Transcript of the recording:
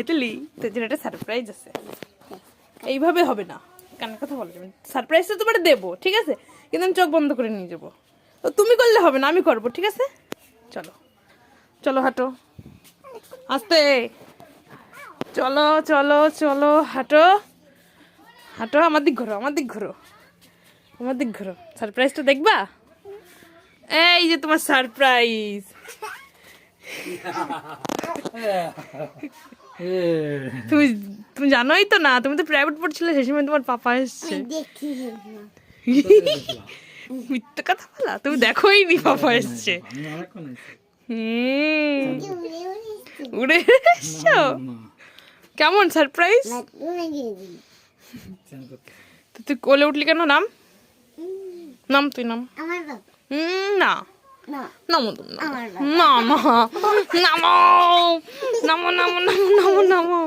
এতলি তোর জন্য একটা সারপ্রাইজ আছে। এইভাবে হবে না। কানের কথা বলা যাবে সারপ্রাইজটা তোমার দেবো, ঠিক আছে? কিন্তু আমি চোখ বন্ধ করে নিয়ে যাব। তো তুমি করলে হবে না, আমি করব, ঠিক আছে? চলো। চলো হাঁটো। আস্তে। চলো চলো চলো, হাঁটো। হাঁটো, আমার দিক ঘোরো, আমার দিক ঘোরো। আমার দিক ঘোরো। সারপ্রাইজটা দেখবা? এই যে তোমার সারপ্রাইজ তুমি তুমি জানোই তো না তুমি তো প্রাইভেট পড়ছিলে সেই সময় তোমার পাপা এসছে। মিথ্যে কথা বলা? তুমি দেখোই নি পাপা এসছে। হুম। উড়ে এসছো? কেমন সারপ্রাইজ তো তুই কোলে উঠলি কেন? নাম? নাম তুই নাম। আমার বাবা হুম, না না নামো তুমি আমার নামো নামো নামো নামো নামো নামো নামো নামো